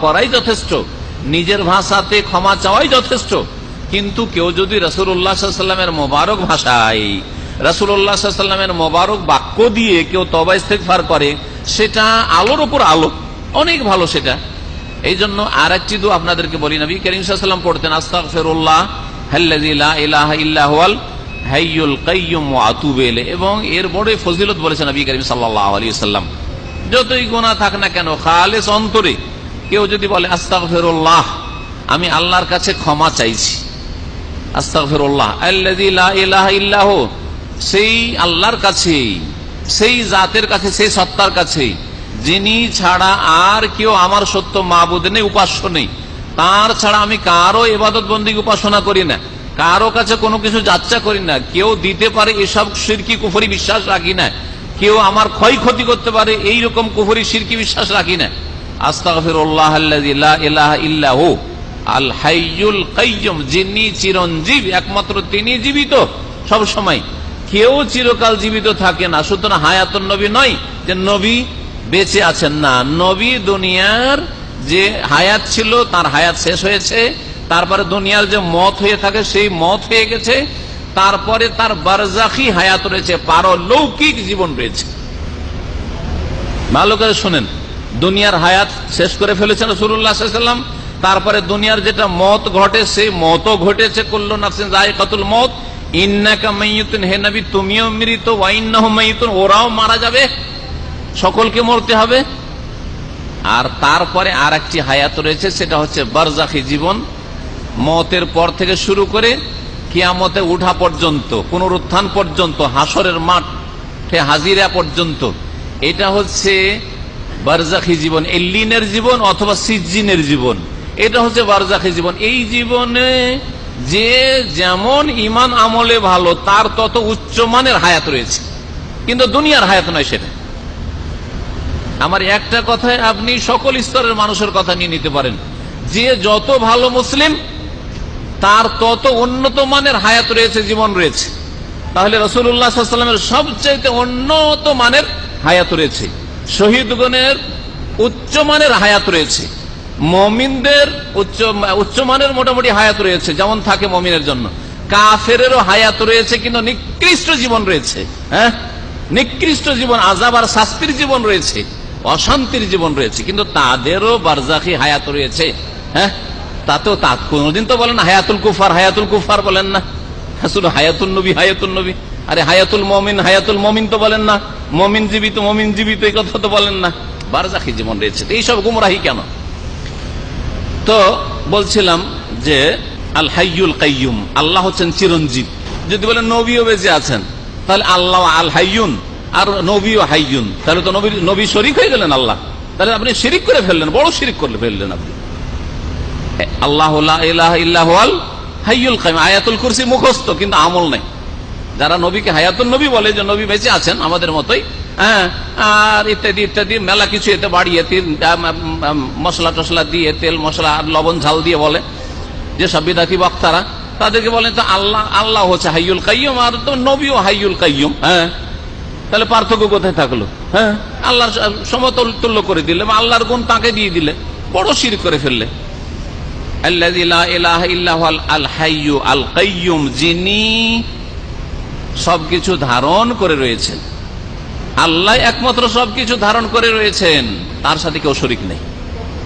করাই যথেষ্ট। নিজের ভাষাতে ক্ষমা চাওয়াই যথেষ্ট। কিন্তু কেউ যদি রসুল্লাহামের মোবারক ভাষায় রসুল্লাহামের মোবারক বাক্য দিয়ে কেউ তবা ইস্তেকফার করে, সেটা আলোর ওপর আলো। অনেক ভালো সেটা। এই জন্য আর একটি দু আপনাদেরকে বলি, নবী করিম সাল্লাম পড়তেন আস্তাক ফেরুল্লাহ। এবং এর বড় ফজিলত বলেছেন নবী করিম সাল্লাল্লাহু আলাইহি সাল্লাম যতই গোনা থাক না কেন, খালেস অন্তরে কেউ যদি বলে আস্তাক ফেরুল্লাহ আমি আল্লাহর কাছে ক্ষমা চাইছি। আস্তাক ফেরুল্লাহ ইল্লাহ সেই আল্লাহর কাছে সেই জাতের কাছে, সেই সত্তার কাছে যিনি ছাড়া আর কেউ আমার সত্য মাবুদ নেই, উপাস্য নেই। তার ছাড়া আমি কারও এবাদত বন্দী উপাসনা করি না, কারও কাছে কোনো কিছু যাচ্চা করি না, কেউ দিতে পারে এসব সিরকি কুফরি বিশ্বাস রাখি না, কেউ আমার ক্ষয়ক্ষতি করতে পারে এই রকম কুফরি সিরকি বিশ্বাস রাখি না। আস্তাগফিরুল্লাহ আল হাইয়ুল কাইয়ুম যিনি চিরঞ্জীব, একমাত্র তিনি জীবিত সব সময় কেউ চিরকাল জীবিত থাকে না, সুতরাং হায়াতুন নবী নয় যে নবী বেঁচে আছেন না। নবী দুনিয়ার যে হায়াত ছিল, তার হায়াত শেষ হয়েছে, তারপরে দুনিয়ার যে মত হয়ে থাকে, সেই মত হয়ে গেছে, তারপরে তার বারজাখি হায়াত রয়েছে, পারলৌকিক জীবন রয়েছে। ভালো করে শোনেন। দুনিয়ার হায়াত শেষ করে ফেলেছেন রসুল্লাহাম তারপরে দুনিয়ার যেটা মত ঘটে, সেই মতও ঘটেছে। কতুল মত ইন্নাকা মাইয়ুতুন, হে তুমিও মৃত। ওরাও মারা যাবে। সকলকে মরতে হবে। আর তারপরে আর একটি রয়েছে, সেটা হচ্ছে জীবন। মতের পর থেকে শুরু করে উঠা পর্যন্ত, পুনরুত্থান পর্যন্ত হাসরের মাঠে হাজিরা পর্যন্ত। এটা হচ্ছে বারজাখি জীবন, এল্লিনের জীবন অথবা সিজিনের জীবন। এটা হচ্ছে বারজাখি জীবন। এই জীবনে যে যেমন ইমান আমলে ভালো, তার তত উচ্চমানের হায়াত রয়েছে। কিন্তু দুনিয়ার হায়াত নয় সেটা। আমার একটা কথায় আপনি সকল স্তরের মানুষের কথা নিয়ে নিতে পারেন। যে যত ভালো মুসলিম, তার তত উন্নত মানের হায়াত রয়েছে, জীবন রয়েছে। তাহলে রসুল্লাহামের সবচাইতে উন্নত মানের হায়াত রয়েছে। শহীদগণের উচ্চমানের হায়াত রয়েছে। মমিনদের উচ্চ, উচ্চমানের মোটামুটি হায়াত রয়েছে, যেমন থাকে মমিনের জন্য। কাফেরও হায়াত রয়েছে, কিন্তু নিকৃষ্ট জীবন রয়েছে হ্যাঁ? নিকৃষ্ট জীবন আজাব আর শাস্তির জীবন রয়েছে, অশান্তির জীবন রয়েছে, কিন্তু তাদেরও বারজাখি হায়াত রয়েছে হ্যাঁ? তাতেও তা কোনদিন তো বলেন হায়াতুল কুফার হায়াতুল কুফার বলেন না। শুধু হায়াতুল নবী হায়াতুল নবী। আরে হায়াতুল মমিন হায়াতুল মমিন তো বলেন না। মমিন জীবিত মমিন জীবিত, এই কথা তো বলেন না। বারজাখি জীবন রয়েছে। এইসব গুমরাহি কেন? তো বলছিলাম যে, আল হাইয়ুল কাইয়ুম, আল্লাহ হচ্ছেন চিরঞ্জীব। যদি বলেন নবীও বেঁচে আছেন, তাহলে আল্লাহ আল হাইয়ুন, আর নবীও হাইয়ুন। তাহলে তো নবী নবী শরিক হয়ে গেলেন আল্লাহ। তাহলে আপনি শিরিক করে ফেললেন, বড় শিরিক করে ফেললেন আপনি। আল্লাহ ইল্লাহ হাইয়ুল কাইম আয়াতুল কুরসি মুখস্থ, কিন্তু আমল নাই। যারা নবীকে হায়াতুল নবী বলে যে নবী বেঁচে আছেন আমাদের মতোই হ্যাঁ আর ইত্যাদি ইত্যাদি, মেলা কিছু এতে বাড়িয়ে মশলা টসলা দিয়ে তেল, মশলা আর লবণ, ঝাল দিয়ে বলে। যে সব বিদাতি বক্তারা, তাদেরকে বলেন তো আল্লাহ আল্লাহ হচ্ছে হাইয়ুল কাইয়ুম আর তো নবীও হাইয়ুল কাইয়ুম হ্যাঁ। তাহলে পার্থক্য কোথায় থাকল হ্যাঁ? আল্লাহর সমতল তুল্য করে দিলে বা আল্লাহর গুণ তাকে দিয়ে দিলে, বড় শির করে ফেললে। আল্লাহ আল হাইয়ু আল কাইম যিনি সবকিছু ধারণ করে রয়েছেন। আল্লাহ একমাত্র সবকিছু ধারণ করে রয়েছেন, তার সাথে কেউ শরিক নেই।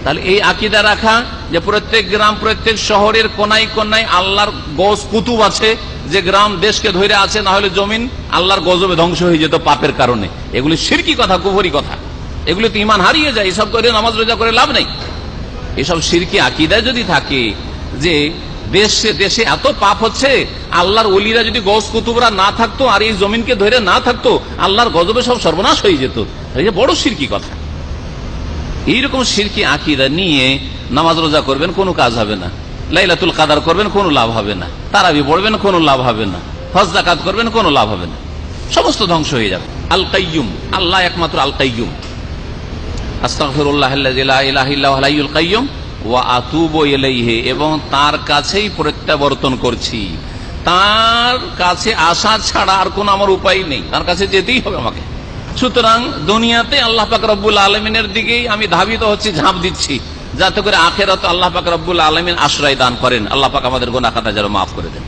তাহলে এই আকিদা রাখা যে প্রত্যেক গ্রাম, প্রত্যেক শহরের কোনায় কোনায় আল্লাহর গজ কুতুব আছে, যে গ্রাম দেশকে ধরে আছে, না হলে জমিন আল্লাহর গজবে ধ্বংস হয়ে যেত পাপের কারণে। এগুলি সিরকি কথা, কুফরি কথা। এগুলি তো ইমান হারিয়ে যায়, এসব করে নামাজ রোজা করে লাভ নেই। এসব সিরকি আকিদা যদি থাকে যে দেশে দেশে এত পাপ হচ্ছে, আল্লাহর অলিরা যদি গজ কুতুবরা না থাকতো আর এই জমিনকে ধরে না থাকতো, আল্লাহর গজবে সব সর্বনাশ হয়ে যেত। বড় সিরকি কথা। এইরকম সিরকি আকিদা নিয়ে নামাজ রোজা করবেন, কোনো কাজ হবে না। লাইলাতুল কাদার করবেন, কোনো লাভ হবে না। তারাবি পড়বেন, কোনো লাভ হবে না। হজ জাকাত করবেন, কোনো লাভ হবে না। সমস্ত ধ্বংস হয়ে যাবে। আল কাইয়ুম, আল্লাহ একমাত্র আল কাইয়ুম। আস্তাগফিরুল্লাহ আলাইহিল কাইয়ুম। ওয়া আতুবু ইলাইহি, এবং তার কাছেই প্রত্যাবর্তন করছি। তার কাছে আসা ছাড়া আর কোন আমার উপায় নেই। তার কাছে যেতেই হবে আমাকে। সুতরাং দুনিয়াতে আল্লাহ পাক রব্বুল আলমিনের দিকেই আমি ধাবিত হচ্ছি, ঝাঁপ দিচ্ছি, যাতে করে আখেরাত আল্লাহ পাক রব্বুল আলমিন আশ্রয় দান করেন। আল্লাহ পাক আমাদের গোনা খাতা যেন মাফ করে দেন।